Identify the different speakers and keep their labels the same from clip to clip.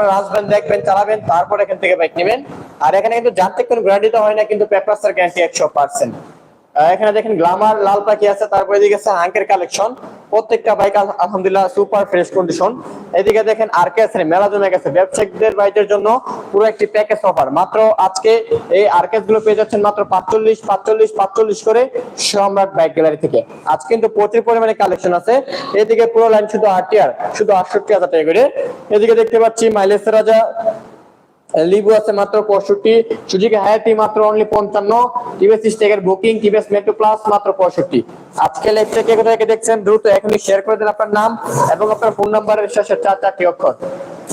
Speaker 1: আপনারা আসবেন দেখবেন, চালাবেন, তারপর এখান থেকে বাইক নেবেন। আর এখানে কিন্তু যান্ত্রিক কোনো গ্যারান্টি তো হয় না, কিন্তু পেপারসের গ্যারান্টি একশো পার্সেন্ট এখানে দেখেন গ্লামার লাল পাখি আছে, তারপরে এদিকে আছে আঙ্কের কালেকশন প্রত্যেকটা বাইক আলহামদুলিল্লাহ সুপার ফ্রেশ কন্ডিশন এদিকে দেখেন আরকেএস এর মেলা জমে গেছে। ব্যবসায়িকদের বাইকের জন্য পুরো একটি প্যাকেজ অফার মাত্র আজকে এই আরগুলো পেয়ে যাচ্ছেন মাত্র পাঁচচল্লিশ পাঁচচল্লিশ পাঁচচল্লিশ করে সম্রাট বাইক গ্যালারি থেকে। আজ কিন্তু প্রচুর পরিমাণে কালেকশন আছে। এদিকে পুরো লাইন শুধু আরটিআর শুধু আটষট্টি হাজার টাকা করে। এদিকে দেখতে পাচ্ছি মাইলেজ রাজা। লিবু আছে মাত্র পঁয়ষট্টি, সুজুকি হায়াতি মাত্র অনলি পঞ্চান্ন টিভিএস স্টেকের বুকিং টিভিএস মেট্রো প্লাস মাত্র পঁয়ষট্টি। আজকে লাইভটা কে কোথায় দেখছেন? দ্রুত এখনই শেয়ার করে দেন আপনার নাম এবং আপনার ফোন নাম্বারের শেষে চার চারটি অক্ষর।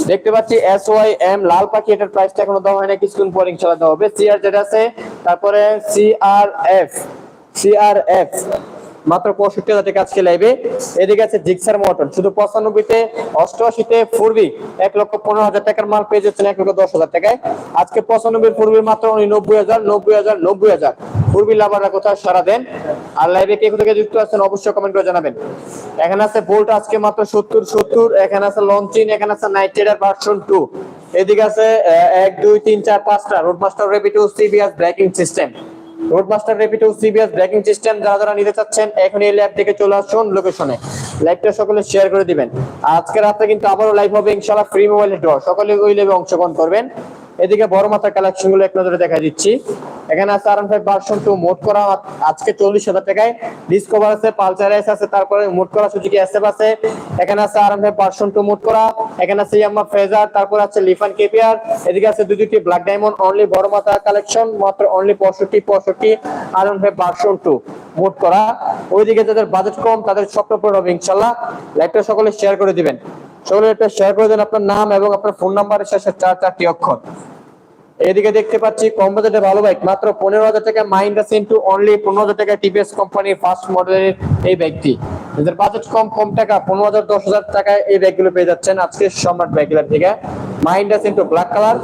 Speaker 1: দেখতে পাচ্ছি এস ওয়াই এম লাল পাখি, এটার প্রাইসটা এখনও দেওয়া হয় না কিছুক্ষণ পরে ইনশাআল্লাহ দেওয়া হবে। সিআর যেটা আছে, তারপরে সিআর এফ সিআর এফ মাত্র পঁয়ষট্টি হাজার টাকা আজকে লাইবে এদিকে আছে জিক্সার মোটর শুধু পঁচানব্বইতে, অষ্টআশিতে ফুরবি এক লক্ষ পনেরো হাজার টাকার মাল পেয়ে যাচ্ছেন এক লক্ষ দশ হাজার টাকায়। আজকে পঁচানব্বই ফুরবির মাত্র উনি নব্বই হাজার নব্বই হাজার নব্বই হাজার। লাভাররা কোথায়? সারা দেন। আর লাইভে কে যুক্ত আছেন? অবশ্যই কমেন্ট করে জানাবেন। এখানে আছে বোল্ট আজকে মাত্র সত্তর সত্তর। এখানে আছে লঞ্চিন এখানে আছে নাইট রাইডার ভার্সন টু এদিকে আছে এক, দুই, তিন, চার, পাঁচটা। Road master রেপিটু CBS braking system road master রেপিটো CBS braking system যারা যারা নিতে চাচ্ছেন এখন এই ল্যাব থেকে চলে আসুন লোকেশনে লাইভটা সকলে শেয়ার করে দিবেন। আজকে রাতে কিন্তু আবারও লাইভ হবে, ইনশাআল্লাহ ফ্রি মোবাইলের ড্র সকলে ওই লেভে অংশগ্রহণ করবেন। এদিকে বড় মাথার কালেকশনগুলো এক নজরে দেখা দিচ্ছি। এখানে আছে আর ফাইভ ভার্সন টু মোট করা আজকে চল্লিশ হাজার টাকায়। ডিসকভার আছে পালসার এস আছে, তারপরে মোট করা সুজুকি এসএফ আছে। এখানে আছে আর ফাইভ ভার্সন টু মোট করা। এখানে আছে ইয়ামা ফেজার তারপর আছে লিফান কেপিয়ার এদিকে আছে দুই দুটি ব্ল্যাক ডায়মন্ড অনলি বড় মাথা কালেকশন মাত্র অনলি পঁয়ষট্টি পঁয়ষট্টি আর ফাইভ ভার্সন টু মোট করা। ওইদিকে যাদের বাজেট কম, তাদের স্বপ্ন পূরণ হবে, ইনশাল্লাহ। লাইভটা সকলে শেয়ার করে দিবেন। সকলে একটা শেয়ার করে দেন আপনার নাম এবং আপনার ফোন নাম্বারের শেষে চার চারটি অক্ষর। এদিকে দেখতে পাচ্ছি, কম বাজেটে ভালো বাইক মাত্র পনেরো হাজার টাকা মাইন্ডা সেন্টু অনলি পনেরো হাজার টাকা টিপিএস কোম্পানির ফার্স্ট মডেলের এই ব্যাগটি যাদের বাজেট কম কম টাকা, পনেরো হাজার, দশ হাজার টাকায় এই ব্যাগগুলো পেয়ে যাচ্ছেন আজকে সম্রাট ব্যাগগুলোর থেকে মাইন্ডা সেন্টু ব্ল্যাক কালার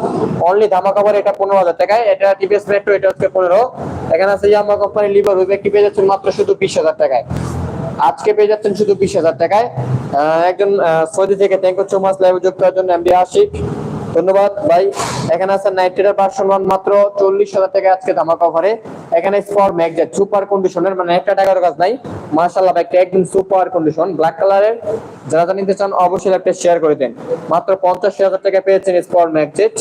Speaker 1: অনলি ধামা কাভার এটা পনেরো হাজার টাকায়। এটা টিপিএস মেট্রো এটা হচ্ছে পনেরো। এখানে আছে ইয়ামা কোম্পানির লিভার ওই ব্যাগটি পেয়ে যাচ্ছেন মাত্র শুধু বিশ হাজার টাকায়। আজকে পেয়ে যাচ্ছেন শুধু বিশ হাজার টাকায়। একজন সৌদি থেকে thank you so much live যুক্ত হওয়ার জন্য এমডি আশিক। ধন্যবাদ ভাই। এখানে আছে নাইট্রেটের ভার্সন ওয়ান মাত্র চল্লিশ হাজার টাকা আজকে ধামাকা অফারে এখানে স্পর ম্যাগজেট সুপার কন্ডিশনের মানে একটা টাকার কাজ নাই। মার্শাল্লাহ একটা একদম সুপার কন্ডিশন ব্ল্যাক কালারের যারা যা নিতে চান অবশ্যই একটা শেয়ার করে দেন। মাত্র পঞ্চাশ হাজার টাকা পেয়েছেন স্পর ম্যাগজেট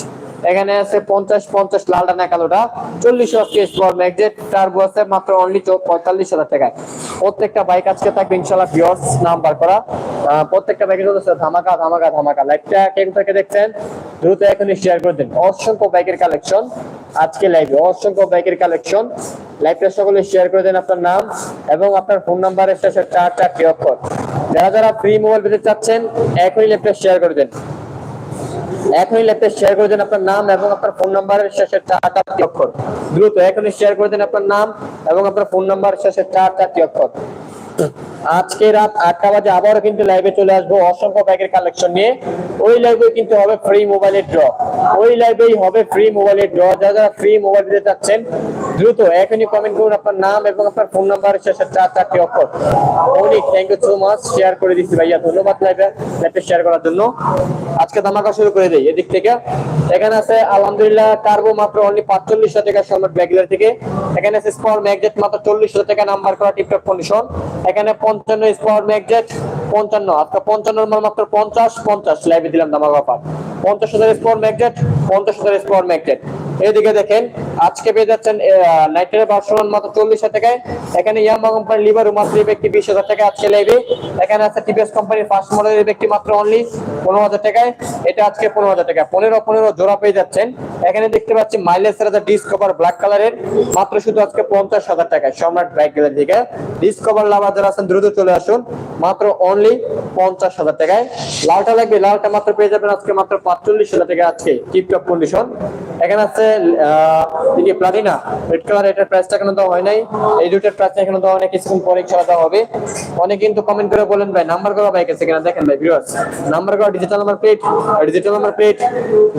Speaker 1: এখানে আছে পঞ্চাশ পঞ্চাশ লালটা না কালোটা, চল্লিশ আজকে স্পর ম্যাগজেট টার্বো আছে মাত্র অনলি পঁয়তাল্লিশ হাজার টাকায়। প্রত্যেকটা বাইক আজকে থাকবে ইনশাল্লাহ ভিওর্স নাম্বার করা। প্রত্যেকটা বাইকের জন্য ধামাকা ধামাকা ধামাকা। লাইভটা কেন থেকে দেখছেন? দ্রুত এখনই শেয়ার করে দিন। অসংখ্য বাইকের কালেকশন আজকে লাইভে অসংখ্য বাইকের কালেকশন লাইভটা সকলে শেয়ার করে দেন আপনার নাম এবং আপনার ফোন নাম্বারের শেষে চার চারটি অক্ষর যারা যারা ফ্রি মোবাইল পেতে চাচ্ছেন, এখনই লাইভটা শেয়ার করে দেন। এখনই ল্যাপটপ শেয়ার করে দেন আপনার নাম এবং আপনার ফোন নাম্বারের শেষে চার চারটি অক্ষর। দ্রুত এখনই শেয়ার করে দেন আপনার নাম এবং আপনার ফোন নাম্বার শেষে চার চারটি অক্ষর। আজকে রাত আটটা বাজে, আবারও কিন্তু লাইভে চলে আসব অসংখ্য ব্যাগের কালেকশন নিয়ে। ওই লাইভে কিন্তু হবে ফ্রি মোবাইলের ড্র ওই লাইভেই হবে ফ্রি মোবাইলের ড্র যারা যারা ফ্রি মোবাইল দিতে চাচ্ছেন দ্রুত এখনই কমেন্ট করুন আপনার নাম এবং আপনার ফোন নাম্বার শেষে চার চারটি অক্ষর। অনেক thank you so much share করে দিচ্ছি ভাইয়া, ধন্যবাদ লাইভে লাইভে শেয়ার করার জন্য। আজকে ধামাকা শুরু করে দেই, এদিক থেকে। এখানে আছে, আলহামদুলিল্লাহ কার্বো মাত্র অনলি পাঁচচল্লিশ টাকা সম্রাট ব্যাগলার থেকে। এখানে আছে স্পর ম্যাগজেট মাত্র চল্লিশ হাজার টাকা নাম্বার করা টিপটপ কন্ডিশন এখানে পঞ্চান্ন স্পর ম্যাগজেট পঞ্চান্ন। আজকে পঞ্চান্ন মাত্র পঞ্চাশ পঞ্চাশ। লাইভে দিলাম ধামাকা অফার পঞ্চাশ হাজার স্পর ম্যাগজেট পঞ্চাশ হাজার স্পর ম্যাগজেট এদিকে দেখেন, আজকে পেয়ে যাচ্ছেন মাত্র চল্লিশ হাজার টাকায়। এখানে ইয়ামা লিভার মাত্র বিশ হাজার টাকা আজকে এখানে আছে টিভিএস কোম্পানির ফার্স্ট মাত্র অনলি পনেরো হাজার টাকায়। এটা আজকে পনেরো হাজার টাকা। পনেরো পনেরো জোড়া পেয়ে যাচ্ছেন। এখানে দেখতে পাচ্ছি মাইলেজ রাজা ডিসকভার ব্ল্যাক কালারের মাত্র শুধু আজকে পঞ্চাশ হাজার টাকায়। সম্রাট বাইক গেলের দিকে ডিসকভার লাভার যারা আছেন, দ্রুত চলে আসুন। মাত্র অনলি পঞ্চাশ হাজার টাকায়। লালটা লাগবে, লালটা মাত্র পেয়ে যাবেন আজকে মাত্র টিপটপ কন্ডিশন এখানে আছে আহ, দিকে প্লাটিনা রেড কালার এটার প্রাইসটা এখনও দেওয়া হয় নাই। এই দুটার প্রাইস এখনও দেওয়া কিছুক্ষণ পরে খেলা দেওয়া হবে। কিন্তু কমেন্ট করে বলেন ভাই নাম্বার করা বাইক আছে কিনা? দেখেন ভাই ভিউয়ার্স নাম্বার করা digital number plate digital number plate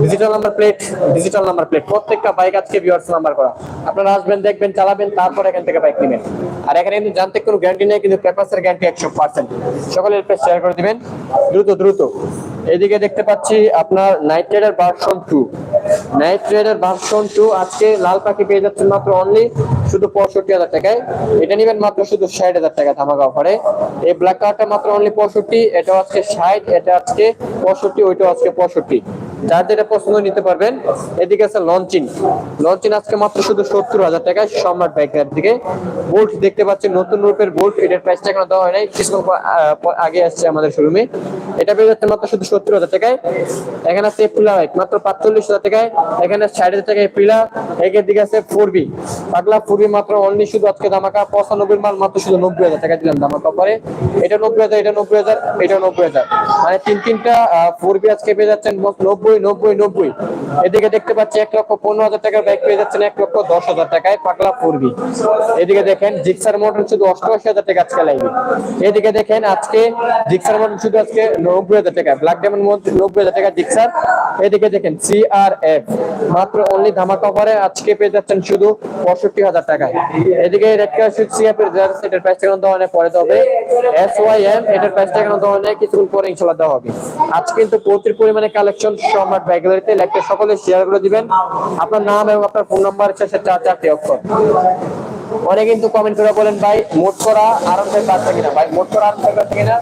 Speaker 1: digital number plate digital number plate প্রত্যেকটা বাইক আজকে ভিউয়ার্স নাম্বার করা। আপনারা আসবেন দেখবেন চালাবেন তারপর এখান থেকে বাইক নেবেন। আর এখানে কিন্তু জানতে কোনো গ্যারান্টি নেই কিন্তু গ্যারান্টি একশো পার্সেন্ট সকলে শেয়ার করে দিবেন। দ্রুত দ্রুত। এদিকে দেখতে পাচ্ছি আপনার knight rider version two knight rider version two আজকে লাল পাখি পেয়ে যাচ্ছেন মাত্র অনলি শুধু পঁয়ষট্টি হাজার টাকায়। এটা নেবেন মাত্র শুধু ষাট হাজার টাকা ধামাকা অফারে এই ব্ল্যাক কালারটা মাত্র অনলি পঁয়ষট্টি এটা আজকে ষাট, এটা আজকে পঁয়ষট্টি ওইটা আজকে পঁয়ষট্টি। যার যেটা পছন্দ নিতে পারবেন, এদিকে আছে লঞ্চিন। লঞ্চিন আজকে মাত্র শুধু সত্তর হাজার টাকায় সম্রাট বাইকের দিকে। বোল্ট দেখতে পাচ্ছেন, নতুন রূপের বোল্ট এটার প্রাইসটা এখনও দেওয়া হয় নাই, কিছুক্ষণ আগে আসছে আমাদের শোরুমে এটা পেয়ে যাচ্ছে মাত্র শুধু সত্তর হাজার টাকায়। এখানে আছে এপ্রিলা বাইক মাত্র পাঁচচল্লিশ হাজার টাকায়। এখানে ষাট হাজার টাকায় এপ্রিলা একের দিকে আছে ফোর বি পাগলা ফোর বি মাত্র অনলি শুধু আজকে দামাকা পঁচানব্বই মাল মাত্র শুধু নব্বই হাজার টাকা দিলাম দামাকা পরে এটা নব্বই হাজার, এটা নব্বই হাজার, এটা নব্বই হাজার। মানে তিন তিনটা ফোর বি আজকে পেয়ে যাচ্ছেন, মোট নব্বই নব্বই নব্বই। এদিকে দেখতে পাচ্ছি এক লক্ষ পনেরো হাজার টাকার বাইক পেয়ে যাচ্ছেন এক লক্ষ দশ হাজার টাকায় পাগলা ফোর এদিকে দেখেন, জিক্সার মোটর শুধু অষ্টআশি হাজার টাকা আজকে লাগবে এদিকে দেখেন, আজকে জিক্সার মোটর শুধু আজকে নব্বই হাজার টাকা ব্ল্যাক ডায়মন্ড নব্বই হাজার টাকা জিক্সার। এদিকে দেখেন সি আর এফ মাত্র অনলি ধামাকা অফারে আজকে পেয়ে যাচ্ছেন শুধু পঁয়ষট্টি হাজার টাকায়। এদিকে red colour sweet C F এর প্রাইস এখন নেই, পরে হবে এস ওয়াই এম এটার প্রাইসটা এখন দেওয়া নেই, কিছুক্ষণ পরে ইনশাল্লাহ দেওয়া হবে। আজকে কিন্তু প্রচুর পরিমাণে কালেকশন সম্রাট ব্যাগলারিতে লাইকটা সকলে শেয়ার করে দিবেন। আপনার নাম এবং আপনার ফোন নাম্বার হচ্ছে চার চারটি অক্ষর। অনেকে কিন্তু কমেন্ট করে বলেন, ভাই, মোট করা আরাম ভাই পাচ্ছে কিনা? ভাই, মোট করা আরাম পাচ্ছে কিনা?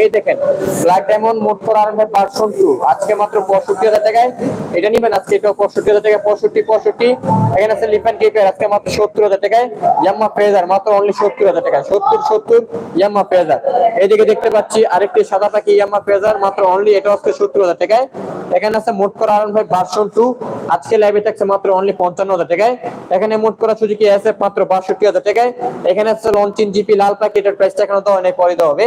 Speaker 1: এই দেখেন ব্ল্যাক ডায়মন্ড মোট করা আরাম ভাই ভার্সন টু আজকে মাত্র পঁয়ষট্টি হাজার টাকায়। এটা নিবেন আজকে এটা পঁয়ষট্টি হাজার টাকা পঁয়ষট্টি পঁয়ষট্টি। এখানে আছে লিপান কেকের আজকে মাত্র সত্তর হাজার টাকায়। ইয়াম্মা ফ্রেজার মাত্র অনলি সত্তর হাজার টাকা সত্তর সত্তর ইয়াম্মা ফ্রেজার এদিকে দেখতে পাচ্ছি আরেকটি সাদা পাখি ইয়াম্মা ফ্রেজার মাত্র অনলি এটা হচ্ছে সত্তর হাজার টাকায়। এখানে আছে মোট করা আরাম ভাই ভার্সন টু আজকে লাইভে থাকছে মাত্র অনলি পঞ্চান্ন হাজার টাকায়। এখানে মোট করা সুযোগ আছে মাত্র বাষট্টি হাজার টাকায়। এখানে হচ্ছে লঞ্চিন জিপি লাল প্যাকেটের প্রাইসটা এখানে তো অনেক পরে দেওয়া হবে।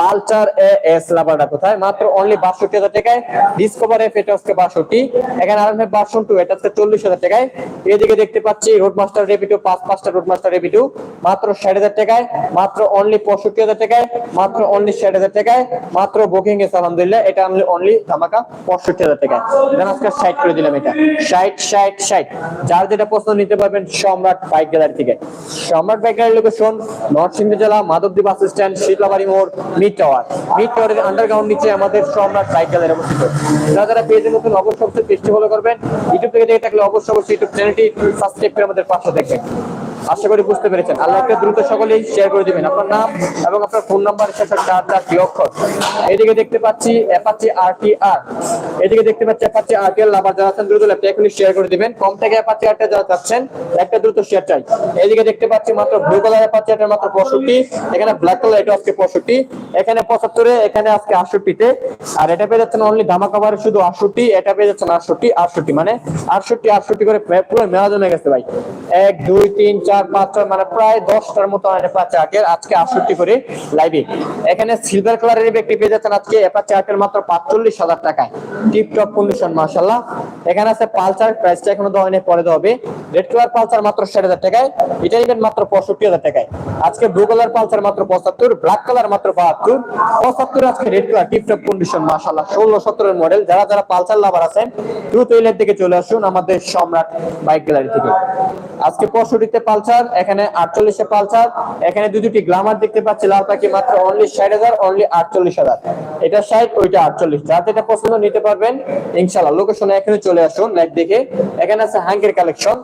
Speaker 1: পালচার এ এস লাভারটা কোথায়? মাত্র অনলি বাষট্টি হাজার টাকায়। ডিসকভার এফ এটা হচ্ছে বাষট্টি। এখানে আর ভাই বাষট্টি টু এটা হচ্ছে চল্লিশ হাজার টাকায়। এদিকে দেখতে পাচ্ছি রোড মাস্টার রেপিটু পাঁচ, পাঁচটা রোড মাস্টার রেপিটু মাত্র ষাট হাজার টাকায়। মাত্র অনলি পঁয়ষট্টি হাজার টাকায়। মাত্র অনলি ষাট হাজার টাকায়। মাত্র বুকিং এসে আলহামদুলিল্লাহ, এটা অনলি অনলি ধামাকা পঁয়ষট্টি হাজার টাকায়। আজকে ষাট করে দিলাম এটা। ষাট ষাট ষাট। যার যেটা পছন্দ নিতে পারবেন, সম্রাট বাইক গ্যালারি থেকে। সম্রাট বাইক গ্যালারি লোকেশন নরসিংদী জেলা, মাধবদী বাস স্ট্যান্ড শীতলাবাড়ি মোড় মিড টাওয়ার। মিড টাওয়ারের আন্ডারগ্রাউন্ড নিচে আমাদের সম্রাট অবস্থিত। যারা যারা পেজে নতুন অবশ্যই পেজটি ফলো করবেন। ইউটিউব থেকে দেখে থাকলে অবশ্যই অবশ্যই ইউটিউব চ্যানেলটি সাবস্ক্রাইব করে আমাদের পাশে দেখবেন। আশা করি বুঝতে পেরেছেন। আল্লাহকে দ্রুত সকলেই শেয়ার করে দিবেন। আপনার নাম এবং আপনার ফোন নাম্বার শেষে চার চারটি অক্ষর। এদিকে দেখতে পাচ্ছি অ্যাপাচি আরটিআর এদিকে দেখতে পাচ্ছি অ্যাপাচি আরটিআর লাভার যারা আছেন, দ্রুত ল্যাপটপ এখনই শেয়ার করে দিবেন। কম থেকে অ্যাপাচি আরটিআর যারা চাচ্ছেন, একটা দ্রুত শেয়ার চাই। এদিকে দেখতে পাচ্ছি মাত্র ব্লু কালার অ্যাপাচি আরটিআর মাত্র পঁয়ষট্টি। এখানে ব্ল্যাক কালার এটা আজকে পঁয়ষট্টি। এখানে পঁচাত্তরে, এখানে আজকে আটষট্টিতে। আর এটা পেয়ে যাচ্ছেন অনলি ধামা কাভারে শুধু আটষট্টি, এটা পেয়ে যাচ্ছেন আটষট্টি আটষট্টি। মানে আটষট্টি আটষট্টি করে পুরো মেলা জমে গেছে ভাই। এক, দুই, তিন চার পাঁচ, ছয় মানে প্রায় দশটার মতো আজকে আটষট্টি করে লাইভে এখানে সিলভার কালারের পেয়ে যাচ্ছেন আজকে আর্টের মাত্র পাঁচচল্লিশ হাজার টাকায়। টিপটপ কন্ডিশন মার্শাল্লাহ এখানে আছে পালসার প্রাইসটা এখনও দেওয়া হয়নি, পরে দেওয়া হবে। রেড কালার পালসার মাত্র ষাট হাজার টাকায়। এটা মাত্র পঁয়ষট্টি হাজার টাকায়। আজকে ব্লু কালার পালসার মাত্র পঁচাত্তর ব্ল্যাক কালার মাত্র বাহাত্তর। পঁচাত্তর আজকে রেড কালার টিপটপ কন্ডিশন মার্শাল্লাহ ষোলো, সতেরোর মডেল যারা যারা পালসার লাভার আছেন, দ্রুত লাইভ থেকে চলে আসুন আমাদের সম্রাট বাইক গ্যালারি থেকে। আজকে পঁয়ষট্টিতে পালসার এখানে আটচল্লিশে পালসার, এখানে দুই দুটি গ্লামার দেখতে পাচ্ছি, লাল পাখি মাত্র অনলি ষাট হাজার অনলি আটচল্লিশ হাজার। এটা ষাট, ওইটা আটচল্লিশ। যার যেটা পছন্দ নিতে পারবেন ইনশাল্লাহ লোকেশনে এখানে চলে আসুন লাইভ দেখে। এখানে আছে হাঙ্গের কালেকশন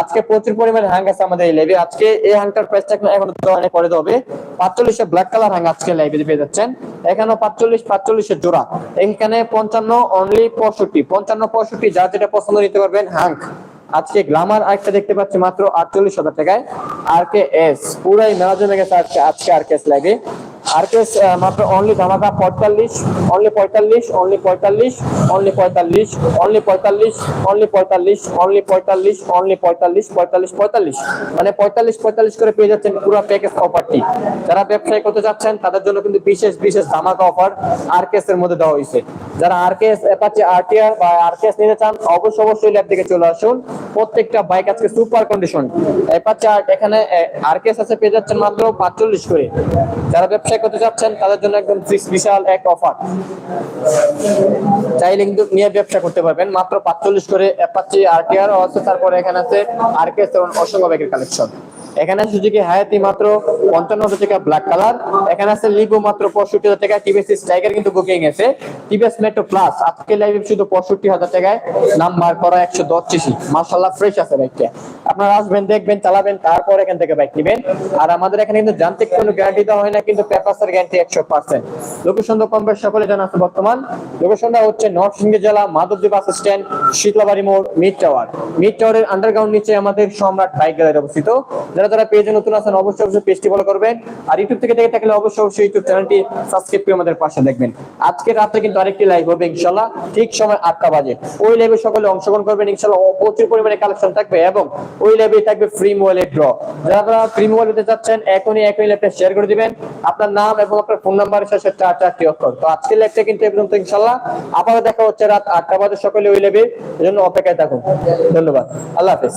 Speaker 1: আজকে প্রচুর পরিমাণে হাঙ্গ আছে আমাদের এই লাইভে আজকে এই হাঙ্গটার প্রাইসটা এখন দোকানে করে দেবে পাঁচচল্লিশে ব্ল্যাক কালার হাঙ্গ আজকে লাইভে পেয়ে যাচ্ছেন। এখানেও পাঁচচল্লিশ পাঁচচল্লিশের জোড়া। এখানে পঞ্চান্ন অনলি পঁয়ষট্টি। পঞ্চান্ন, পঁয়ষট্টি, যার যেটা পছন্দ নিতে পারবেন হাঙ্ক আজকে গ্লামার আরেকটা দেখতে পাচ্ছি মাত্র আটচল্লিশ হাজার টাকায় আর কে এস পুরাই মেলা জমে গেছে আজকে আজকে আর কে এস লাগে আর কে মাত্র অনলি ধামাকা পঁয়তাল্লিশ অনলি পঁয়তাল্লিশ অনলি পঁয়তাল্লিশ অনলি পঁয়তাল্লিশ অনলি পঁয়তাল্লিশ অনলি পঁয়তাল্লিশ অনলি পঁয়তাল্লিশ অনলি পঁয়তাল্লিশ পঁয়তাল্লিশ পঁয়তাল্লিশ। মানে পঁয়তাল্লিশ পঁয়তাল্লিশ করে পেয়ে যাচ্ছেন পুরো প্যাকেজ অফারটি যারা ব্যবসায় করতে যাচ্ছেন তাদের জন্য কিন্তু বিশেষ বিশেষ ধামাকা অফার আর কে এর মধ্যে দেওয়া হয়েছে। যারা R K S Apache RTR বা আর কে নিতে চান অবশ্যই অবশ্যই ল্যাব থেকে চলে আসুন। প্রত্যেকটা বাইক আজকে সুপার কন্ডিশন অ্যাপাচি এখানে আর কে আছে, পেয়ে যাচ্ছেন মাত্র পাঁচচল্লিশ করে। যারা ব্যবসায় করতে চাচ্ছেন, তাদের জন্য একদম বিশাল এক অফার চাইলে কিন্তু নিয়ে ব্যবসা করতে পারবেন। মাত্র পাঁচচল্লিশ করে কে আরও আছে তারপরে এখানে আছে আর কে অসংখ্য ব্যাগের কালেকশন এখানে আছে সুজুকি হায়াতি মাত্র পঞ্চান্ন হাজার টাকা ব্ল্যাক কালার এখানে আছে লিবো মাত্র পঁয়ষট্টি হাজার টাকা। টিভিএস স্ট্রাইকার কিন্তু বুকিং আছে টিভিএস মেট্রো প্লাস আজকে লাইভে শুধু পঁয়ষট্টি হাজার টাকায় নাম্বার করা একশো দশ সিসি মার্শাল্লাহ ফ্রেশ আছে বাইকটা আপনারা আসবেন, দেখবেন, চালাবেন, তারপর এখান থেকে বাইক নেবেন। আর আমাদের এখানে কিন্তু যান্ত্রিক কোনো গ্যারান্টি দেওয়া হয় না, কিন্তু পেপারসের গ্যারান্টি একশো পার্সেন্ট লোকেশন তো কম সকলে জানা আছে বর্তমান। লোকেশনটা হচ্ছে নরসিংদী জেলা মাধবদী বাস স্ট্যান্ড শীতলাবাড়ি মোড় মিড টাওয়ার মিড টাওয়ারের আন্ডারগ্রাউন্ড নিচে আমাদের সম্রাট বাইক গ্যালারি অবস্থিত। যারা যারা যারা পেজে নতুন আছেন, অবশ্যই অবশ্যই পেজটি ফলো করবেন। আর ইউটিউব থেকে দেখে থাকলে অবশ্যই অবশ্যই ইউটিউব চ্যানেলটি সাবস্ক্রাইব করে আমাদের পাশে দেখবেন। আজকে রাতে কিন্তু আরেকটি লাইভ হবে ইনশাল্লাহ ঠিক সময় আটটা বাজে। ওই লাইভে সকলে অংশগ্রহণ করবেন ইনশাল্লাহ প্রচুর পরিমাণে কালেকশন থাকবে এবং ওই লাইভে থাকবে ফ্রি মোবাইলের ড্র যারা আপনারা ফ্রি মোবাইল নিতে চাচ্ছেন, এখনই এখনই লাইভটা শেয়ার করে দিবেন। আপনার নাম এবং আপনার ফোন নাম্বারের শেষে চার চারটি অক্ষর। তো আজকের লাইভটা কিন্তু এই পর্যন্ত ইনশাল্লাহ আবারও দেখা হচ্ছে রাত আটটা বাজে সকলে ওই লাইভে এজন্য অপেক্ষায় থাকুন। ধন্যবাদ। আল্লাহ হাফেজ।